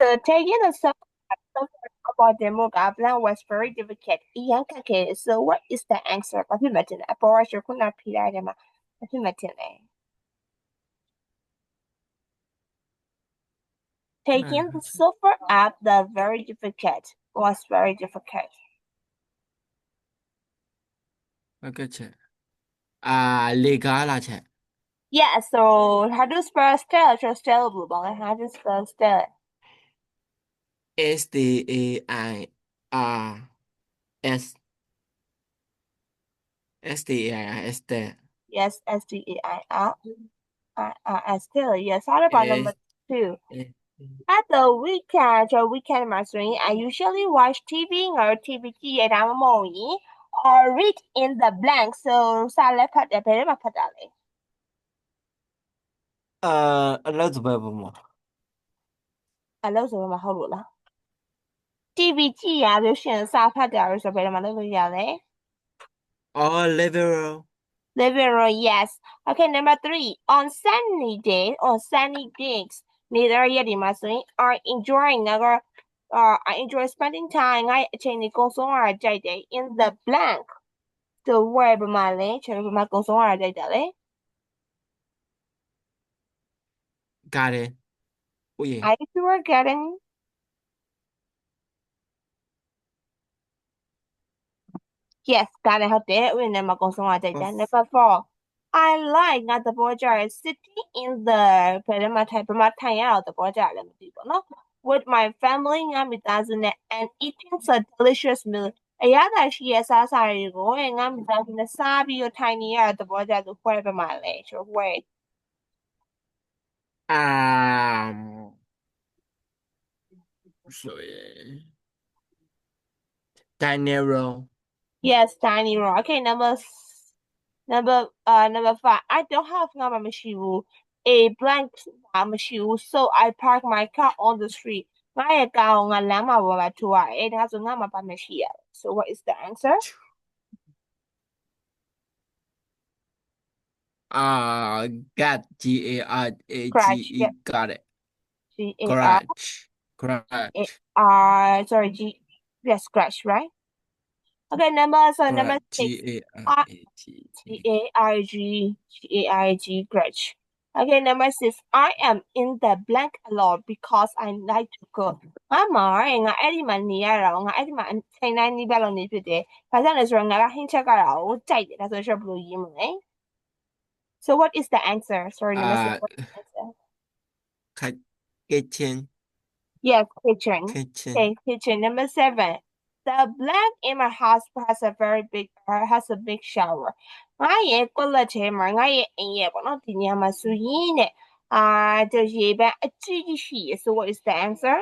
So taking the subject of about demography was very difficult. Iyankake, so what is the answer? Kafi matin. Apo wa shukuna pila dema. Kafi matin eh. Taking the software up the very difficult was very difficult. Okay, check. Ah, legala check. Yeah, so how do you spell still? Just still blue ball. How do you spell still? is the AI uh, Yes, S T E I R I R S T. Yes. How about number two? At the weekend or weekend morning, I usually watch TV or TVG at our morning or read in the blank. So, sale phát để bề mà phát đà lệ. Ờ, lâu rồi mà. À. TV ကြည့်ရလို့ရှရင်စာဖတ်တာလို့ဆိုဘယ်ထဲမှာလုပ်လို့ရလဲ အော် level Living room, yes. Okay, number three. On sunny days, on sunny days, neither yet in my swing are enjoying never uh I enjoy spending time I change the console or day in the blank. So where by my lane, check my console or day day. ကားတယ်ဟုတ်ရဲ့ I you were getting Yes, God help that. We never go somewhere kutsumaan teitä. Number four. I like at the border city in the with my family and with us and eating some delicious meal. Ayada she is as I go and I'm down to sabi or tiny at the border to wherever my age or way. Um so yeah. Dinero. Yes, tiny room. Okay, number number uh number five. I don't have number machine a blank machine so I park my car on the street. My account it has a number by machine. So what is the answer? Ah, uh, got G A I G E. Got it. G A R. Scratch. Scratch. Uh, sorry, G. Yes, scratch, right? Okay, number so number garage six. G A R A G G E A R G G A R G grudge. Okay, number six. I am in the blank a lot because I like to cook. ငါမရငါအဲ့ဒီမှာနေရတာငါအဲ့ဒီမှာချိန်တိုင်းနီးပါးလုံးနေဖြစ်တယ်။ဘာကြောင့်လဲဆိုတော့ငါကဟင်းချက်ကြတာကိုကြိုက်တယ်ဒါဆိုတော့ဘယ်လိုရေးမလဲ So what is the answer? Sorry, number six. Ah. What is the answer? Ki- kitchen Yes, kitchen. kitchen Okay, kitchen. Number seven. The blank in my house has a very big uh, has a big shower. ငါရဲ့ကိုယ့်လက်ထဲမှာငါရဲ့အိမ်ရဲ့ပေါ့နော်ဒီနေရာမှာဆိုရင်တဲ့အာဒီရေပန်းအကြီးကြီးရှိရယ် So what is the answer?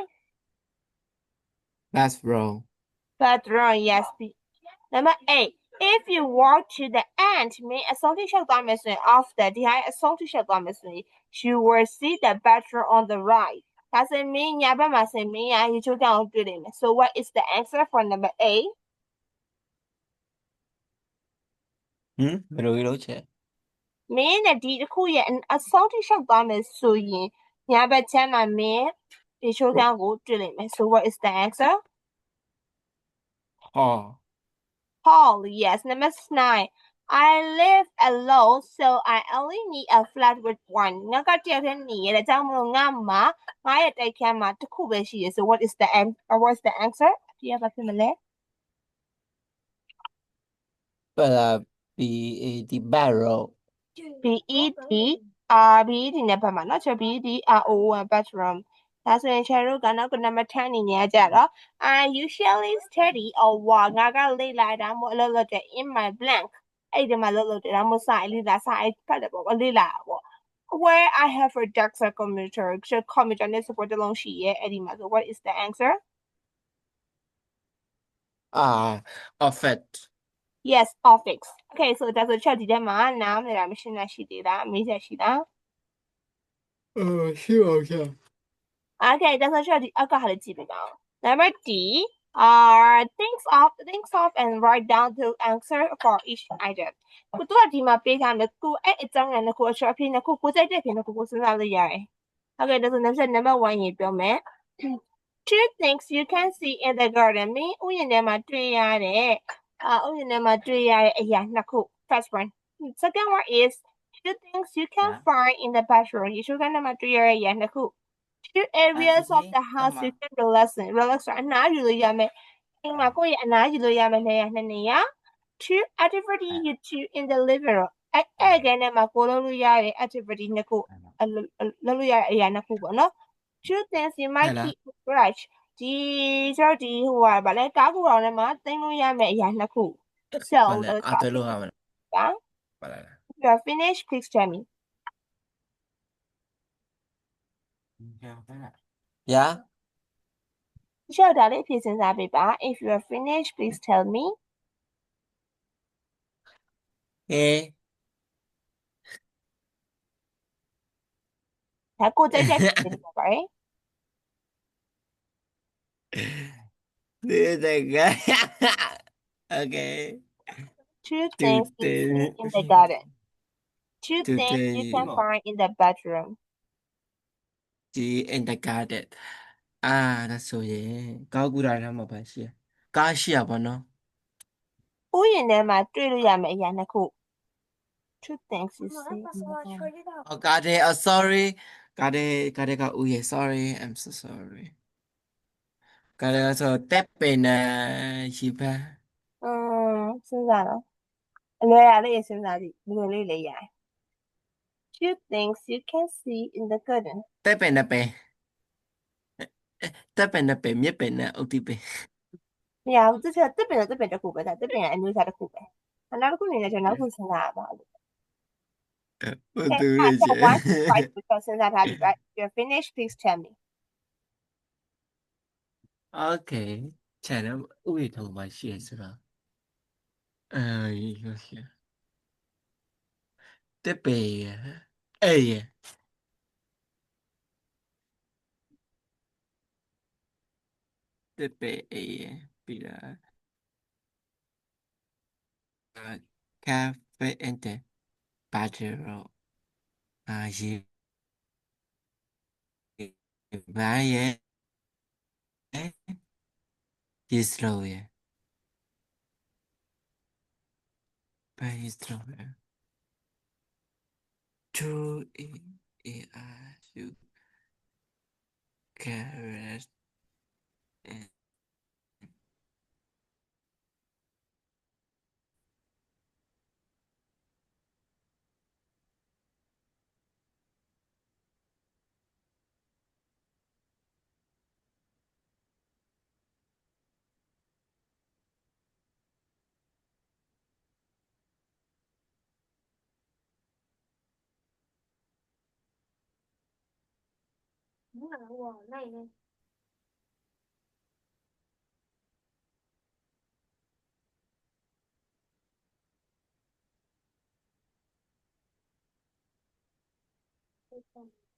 that's wrong Bathroom, yes. B- Number eight. If you walk to the end မင်းအဆုံးထိလျှောက်သွားမယ်ဆိုရင် after ဒီဟာအဆုံးထိလျှောက်သွားမယ်ဆိုရင် you will see the bathroom on the right. ဒါဆိုရင်မင်းညာဘက်မှာဆိုရင်မင်းရရေချိုးတောင်ကိုတွေ့လိမ့်မယ် So what is the answer for number eight? ဟမ်ဘယ်လိုလုပ်ချက် မင်းနဲ့ဒီတစ်ခုရဲ့အဆုံးထိလျှောက်သွားမယ်ဆိုရင်ညာဘက်ချမ်းမှာမင်းရေချိုးတောင်ကိုတွေ့လိမ့်မယ် So what is the answer? ဟော Hall, yes. Number nine. I live alone, so I only need a flat with one. ငါကတယောက်တည်းနေရတဲ့ကြောင့်မလို့ငါမှာငါရဲ့တိုက်ခန်းမှာတစ်ခုပဲရှိရယ် So what is the an or what's the answer? ဒီကဘာဖြစ်မလဲ ပလာ B A D barrel B E D R B E D နဲ့ပတ်မှာเนาะချက် B E D R O N bathroom ဒါဆိုရင်ချယ်တို့ကနောက်က number 10အနေနဲ့ကြတော့ I usually study or walk ငါကလေ့လာတာမို့အလုပ်လုပ်တယ် in my blank အဲ့ဒီမှာလုပ်လုပ်တယ်ဒါမို့စာလေ့လာစာအဲ့ဖတ်တယ်ပေါ့လေ့လာတာပေါ့ where I have a Dexa computer ချက် computer နဲ့ support တစ်လုံးရှိရဲ့အဲ့ဒီမှာဆို what is the answer ah offset yes office okay so ဒါဆိုချက်ဒီထဲမှာနားမလည်တာမရှိတာရှိသေးတာအမေးချက်ရှိတာ uh ရှိပါဗျာ Okay, that's not sure the alcohol now. Number D are things off things off and write down the answer for each item. ကိုတို့ကဒီမှာပေးထားတယ်ကိုအဲ့အကြောင်းအရာနှစ်ခုအချောအဖြစ်နှစ်ခုကိုစိတ်တဲ့ဖြစ်နှစ်ခုကိုစဉ်းစားလို့ရတယ်။ Okay, ဒါဆို number number 1ရေပြောမယ် two things you can see in the garden မင်းဥယျာဉ်ထဲမှာတွေ့ရတဲ့အာဥယျာဉ်ထဲမှာတွေ့ရတဲ့အရာနှစ်ခု first one second one is two things you can Yeah. find in the bedroom ရေချိုးခန်းထဲမှာတွေ့ရတဲ့အရာနှစ်ခု two areas of okay. the house you Tama. can relax in relax ဆိုတာအနားယူလို့ရမယ်အိမ်မှာကိုယ့်ရဲ့အနားယူလို့ရမယ်နေရာနှစ်နေရာ two activity Ah. you do in the living room အဲ့အဲ့ခန်းထဲမှာကိုယ်လုပ်လို့ရတဲ့ activity နှစ်ခု Tama. အလုပ်လုပ်လို့ရတဲ့အရာနှစ်ခုပေါ့နော် two things you might Hello. keep in the garage ဒီကျွန်တော်ဒီဟိုဟာဗာလဲကားကူအောင်ထဲမှာတင်လို့ရမယ့်အရာနှစ်ခု so Vale, let's ah, te start lo hago. yeah? Vale. if you are finished please tell me Yeah? Sure, darling. Please, Zabiba. If you are finished, please tell me. Eh. 자꾸 짤짤거리는 거 봐. Do the okay. Two things in the garden. Two things you can find in the bedroom. G in the garden. Ah, that's so yeah. ကောက်ကူတာထဲမှာပါရှိရ။ကားရှိရပါတော့ဥယျာဉ်ထဲမှာတွေ့လို့ရမယ့်အရာနှစ်ခု two things you see in the garden ။အော်ကားတဲ့ oh sorry ကားတဲ့ကားတဲ့ကဦးရ sorry I'm so sorry ကားတဲ့ဆိုတက်ပင်နဲ့ရှိပါอืมစဉ်းစားတော့အလွယ်ရလေးစဉ်းစားကြည့်ဘယ်လိုလေးလေးရ two things you can see in the garden. Tepe na pe. Tepe na pe, mie pe na o tipe. 然后这是这边的这边的湖北的，这边的没啥的湖北，他哪个姑娘在这哪个姑娘哪嘛？我都理解。Once you 现在他 you finished? please tell me. Okay，前面乌云头嘛，写是吧？嗯，有些。the bear. A. Eh. The bear eh, beer. A cafe and the bachelor. A eh, year. Vaya. Destroyer. By destroyer. True is a carrot and đúng là wow, này này Thank you.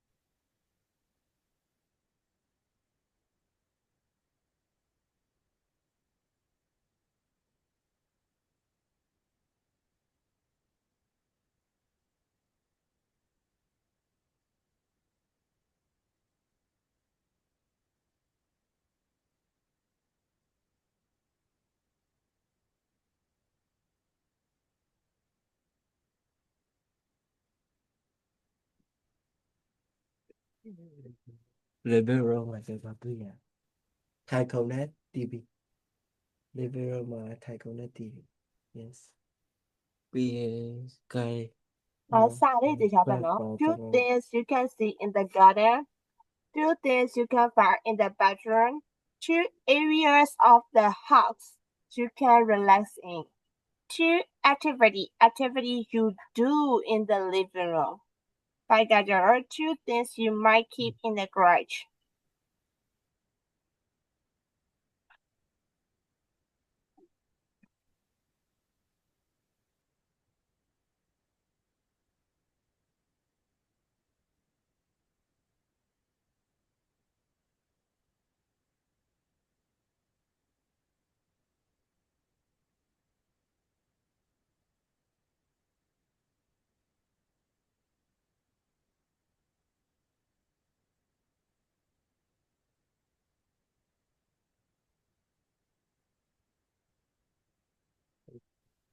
libero mà sẽ gặp tôi nhà thay cầu net tb libero mà thay cầu net tb yes. We cái uh, Sally did happen, no? Two things you can see in the garden, two things you can find in the bedroom, two areas of the house you can relax in, two activity activity you do in the living room. By gather two things you might keep in the garage.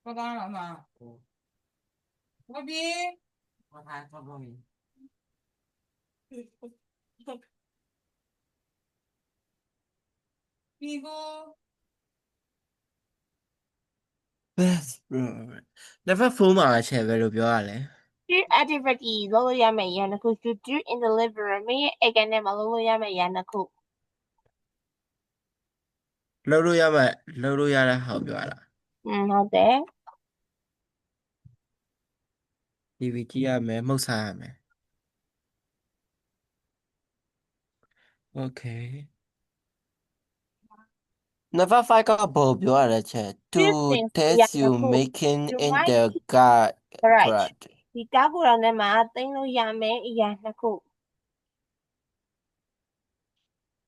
不干了吗？哦我比我谈说不明。比个 best bro never fool မှာအချက်ပဲလို့ပြောရလဲ Do activity လုပ်လို့ရမယ့်အရာနှစ်ခု to do in the living room မင်းရဲ့အိမ်ကနေမှာလုပ်လို့ရမယ့်အရာနှစ်ခု လှုပ်လို့ရမှာလှုပ်လို့ရတဲ့ဟာကိုပြောရတာ hồi trẻ đi vì kia à, mẹ mâu xà mẹ ok Never find a bulb you are a chair to Business test you yahoo. making You in the might gar right. garage. Di kagura ne ma atin lo yame iya naku.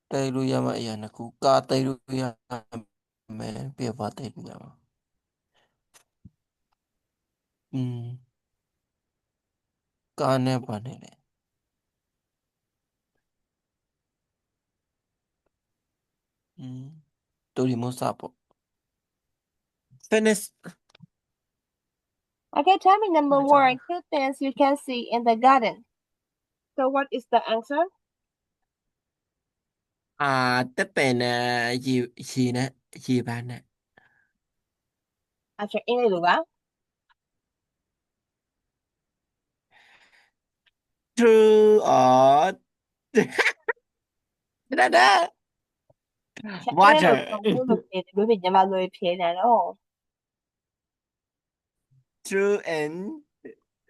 Taylor Yama Yanaku, Ka Taylor Yama, man, be tay Taylor Yama. Mm. कान्हे बनेले Mm. Tuli. Finish. Okay, tell me number My one, two things you can see in the garden. So what is the answer? 啊，得病呢，二二呢，二班呢，Answer in the lugar. True or ဒါဒါ Water. ဘယ်လိုဖြေဘယ်လိုညမလိုဖြေနေတော့ true and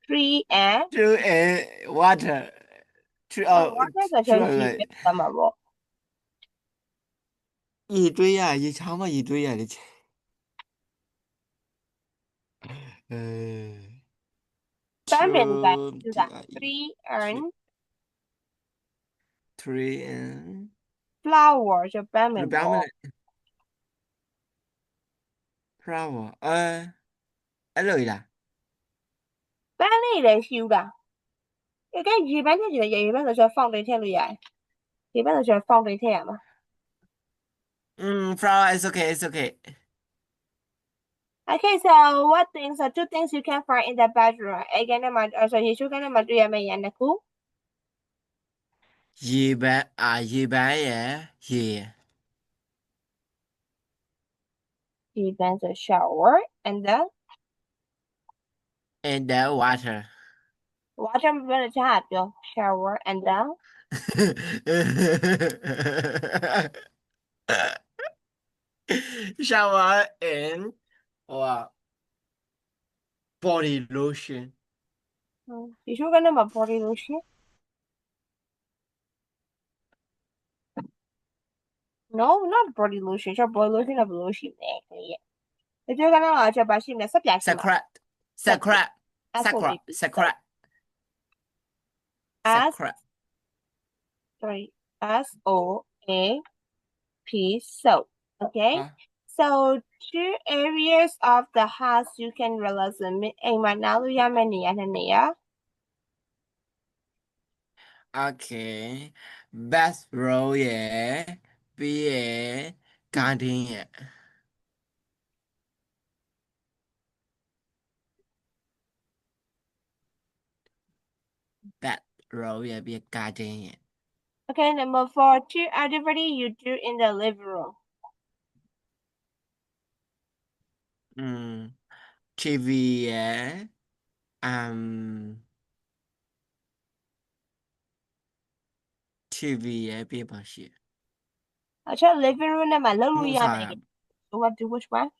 three and true and water true oh water ဆိုချင် true ရှိ and ပြမှာပေါ့ရေတွေးရရေချောင်းမရေတွေးရလေချေအဲ ပန်းပင်က true သူက three and three and flower ဆိုပန်းပ ဘယ် င် လိုပြောင်းမ ပေါ့ လဲ flower အဲအဲ့လိုကြီးလား ပန်းလေးလည်းရှိဦးလားတကယ်ရေပန်းထည့်ကြည့်ရေပန်းဆိုတော့ fountain ထည့်လို့ရတယ်ရေပန်းဆိုတော့ fountain ထည့်ရမှာ อืม flower is okay it's okay Okay, so what things are two things you can find in the bedroom? Egene also yeşugene maduya me yeneku. Yibe a yibe ye ye. He then the shower and then And the water. water böyle tap. yok. Shower and then Shower and or body lotion mm, you should get my body lotion. No, not body lotion. Your body lotion of lotion. If you're gonna watch a bashi na subject. sacred sacred That's what sacred we- sacred As sacred sorry, S O A P soap. Okay. Huh? So two areas of the house you can realism in Manaluya and Anania. Okay. Best role, yeah. Be a guardian, yeah. That role, yeah, be a guardian, yeah. Okay, number four, two activity you do in the living room. อืม TV ရယ် um TV ရယ်ပြီးပါရှိ Actually, living room naမှု malaluya စားရ na. So what do which one?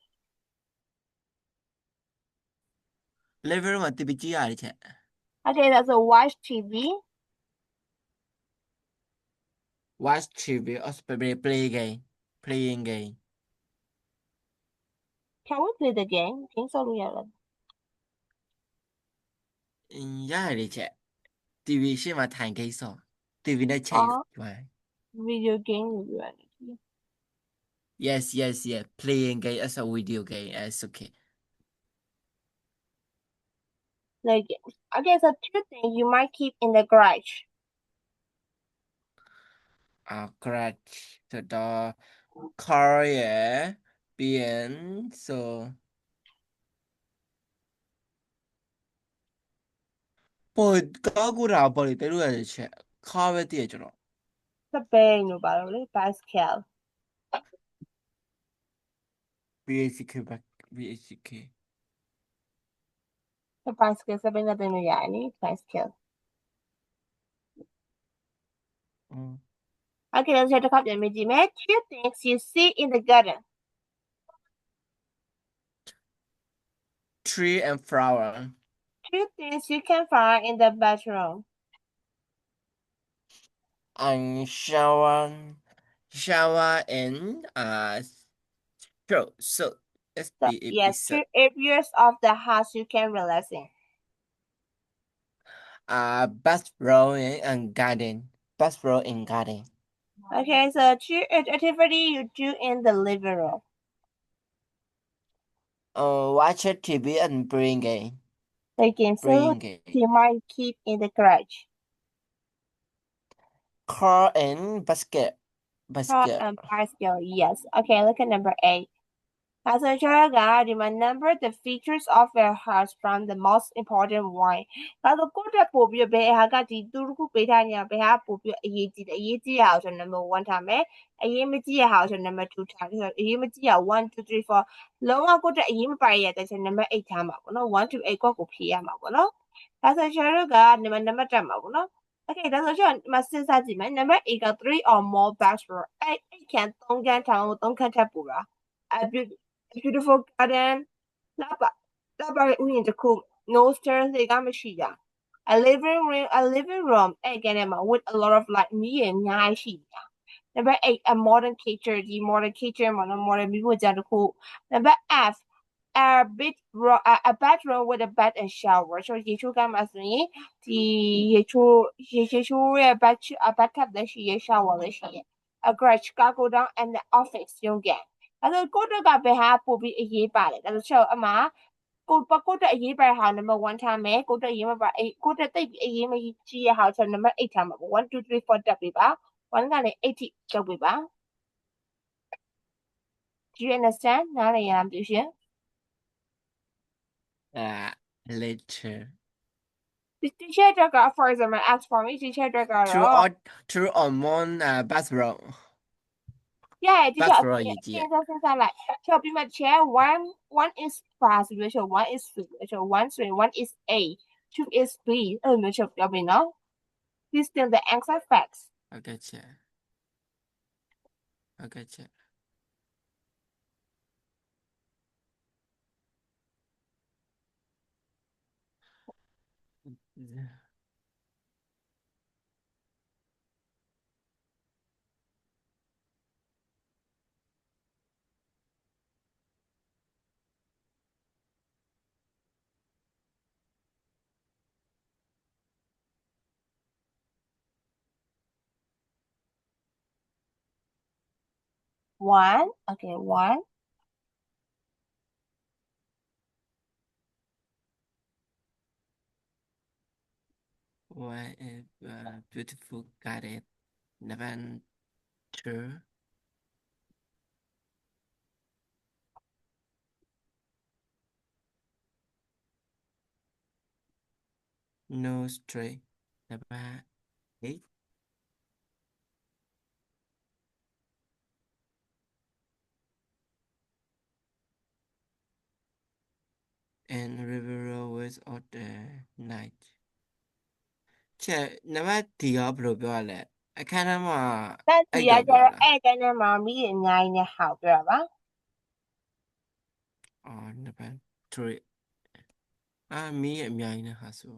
living room မှာ TV ကြည့်ရတယ်ချက် Okay, that's a watch TV. watch TV or play play game playing game Can we play the game? Think so, yeah. အင်းရတယ်ချက် TV ရှေ့မှာထိုင်ကိစ္စ TV နဲ့ချိန် အော် ပါ Video game review. yes yes yes playing game as a video game it's okay Like, okay, so two things you might keep in the garage. uh correct ဆိုတော့ car bien, so. point ကောက်ကူတာပေါ့လေတဲလို့ရတဲ့ချက်ခါပဲတည့်ရကျွန်တော်စပိန်တို့ပါတော့လေ bicycle BACK back BACK the bicycle စပိန်တဲ့လို့ရနေ bicycle Okay, let's try to copy the image. Two things you see in the garden. Tree and flower. Two things you can find in the bedroom and shower shower and uh so so S so, P A P yes two areas of the house you can relax in. Uh bathroom and garden bathroom and garden. Okay, so two activity you do in the living room. Uh watch a TV and bring game Taking food bring game you might keep in the garage. car and basket Car basket and bicycle, yes. Okay, look at number eight. As a child, God, remember the features of your house from the most important one. ဒါဆိုကိုယ့်တက်ပို့ပြီးဘယ်ဟာကဒီသူတစ်ခုပေးထားညာဘယ်ဟာပို့ပြီးအရေးကြီးတယ်အရေးကြီးရအောင်ဆို number 1ထားမယ်အရေးမကြီးရအောင်ဆို number 2ထားတယ်ဆိုအရေးမကြီးရ1 2 3 4လုံးဝကိုယ့်တက်အရေးမပါရတဲ့ဆို number 8ထားမှာပေါ့နော်1 to 8ကိုကိုဖြေရမှာပေါ့နော်ဒါဆိုကျွန်တော်တို့က number နံပါတ်တက်မှာပေါ့နော် Okay ဒါဆိုကျွန်တော်ဒီမှာစဉ်းစားကြည့်မယ် number 8က3 or more bags for အဲ့အဲ့ခံ3ခန်းထောင်3ခန်းထပ်ပူတာ a beau- a beautiful garden လာပါလာပါဥယျာဉ်တစ်ခု no stairs တွေကမရှိတာ a living room a living room အဲ့ကနေမှာ with a lot of light မြည်ရအများကြီးရှိတာ number 8 a modern kitchen ဒီ modern kitchen မှာနော် modern မိဖို့ကြတစ်ခု number F a bit ro- a, a bedroom with a bed and shower ဆိုရေချိုးကမ်းမှာဆိုရင်ဒီရေချိုးရေရေချိုးရဲ့ bed a bed cup လည်းရှိရ shower လည်းရှိရ a garage cargo down and the office ရုံးကန် အဲ့ဒါကိုတို့ကဘယ်ဟာပို့ပြီးအရေးပါတယ်ဒါဆိုချက်အမကိုပကိုတက်အရေးပါတဲ့ဟာ number 1ထားမယ်ကိုတက်အရေးမပါအေးကိုတက်တိတ်ပြီးအရေးမကြီးရဟာဆို number 8ထားမှာပေါ့1 2 3 4တက်ပြီပါ1ကနေ8ထိကျောက်ပြီပါ Do you understand နားလည်ရလားမသိဘူးရှင် uh later The teacher တက်က for example ask for me teacher တက်ကတော့ true or true or more uh bathroom Yeah, teacher. That's right, things are Like, she'll be my chair. One, one is fast ratio, one is ratio, one three, one is A, two is B. Oh, no, she'll be know. This still the answer facts. Okay, chair. Okay, chair. Yeah. One okay one. What is uh, beautiful garden? Lavender. No stray. Number and river always out the night ချက်နံပါတ်ဒီရောဘယ်လိုပြောရလဲအခန်းထဲမှာ that အဲ့ဒီကတော့ကျပြောတော့တာအဲ့ကနေမှမိအများကြီးနဲ့ဟောက်ပြောတာပါအော်နံပါတ်3အာမီးရဲ့အများကြီးနဲ့ဟာဆို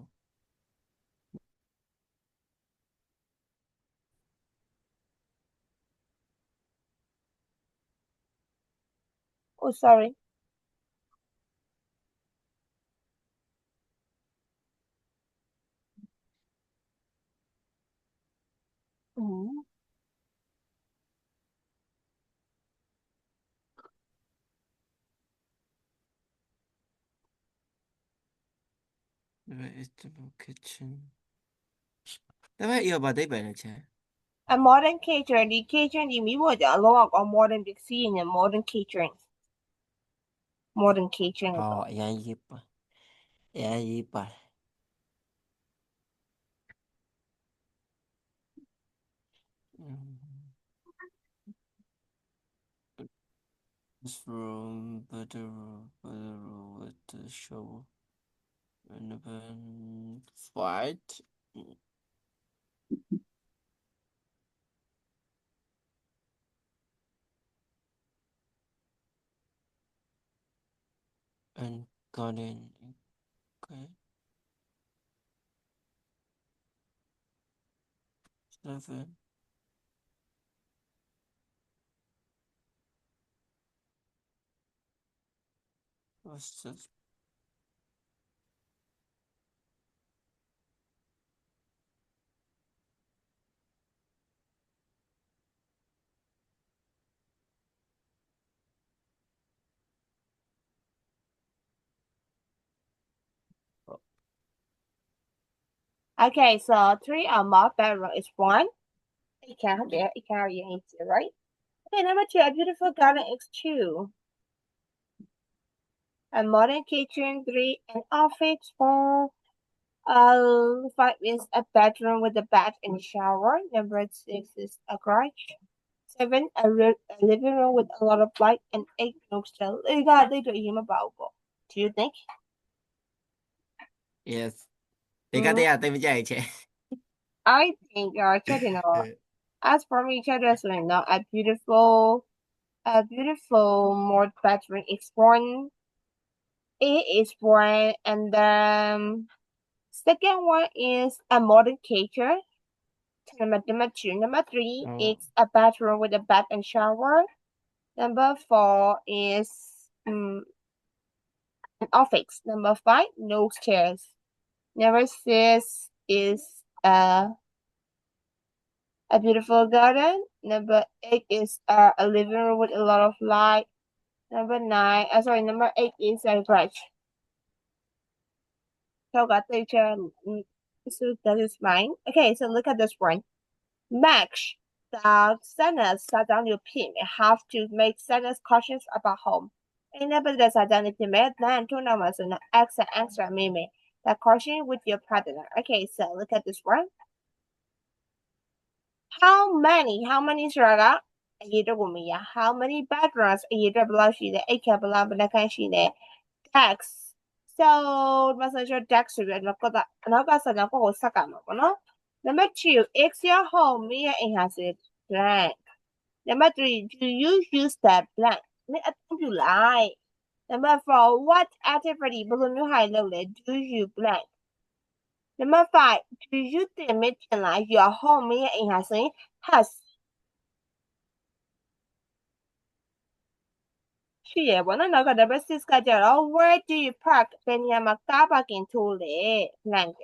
oh sorry Mm-hmm. 어. Vegetable kitchen. Tao phải yêu bà đấy vậy là chả. A modern kitchen, the kitchen in Miwoja, log or modern big scene and modern kitchen. Modern kitchen. Ồ, yeah, yeah, yeah, Ya yi bà. From better with the show. And then fight. And garden okay. Seven this Okay, so three or more bedroom is one. It can't be it can't be answer, right? Okay, number two, a beautiful garden is two a modern kitchen, three an office, four uh, five is a bedroom with a bath and shower. Number six is a garage. Seven, a, a living room with a lot of light and eight looks to God, they do Do you think? Yes. Mm-hmm. They got the. I think you are checking out. As for me, children's window, a beautiful, a beautiful more bedroom is one it is one, and then second one is a modern kitchen. Number, number two, number three Oh. is a bathroom with a bath and shower. Number four is um, an office. Number five, no stairs. Number six is uh, a beautiful garden. Number eight is uh, a living room with a lot of light. Number nine, uh, sorry, number eight is a grudge. So got the. Mm, mm, so that is mine. Okay, so look at this one. Match the sentence PIN. Have to make sentence questions about home. Yine burada sadanupim'den turnuvasına extra extra mimi. The question with your partner. Okay, so look at this one. How many? How many You got? အရေးတော့ကိုမရ How many bedrooms အရေးတော့ဘယ်လောက်ရှိလဲအိတ်ခါဘယ်လောက်ဘယ်နှခန်းရှိလဲ tax so မဆိုတော့ tax ဆိုပြီးတော့ကတော့နောက်ကဆက်တော့ကိုကိုဆက်ကမှာပေါ့နော် number 2 is your home မရဲ့အိမ်ဟာဆို blank number 3 do you use that blank မင်းအသုံးပြုလိုက် number 4 what activity ဘယ်လိုမျိုးဟာလုပ်လဲ do you blank number 5 do you တင်မတင်လိုက် your home မရဲ့အိမ်ဟာဆိုရင် has 취해 원어나가 I 되어 Where do you park? 베니아 막다 박인 돌에 블랭크.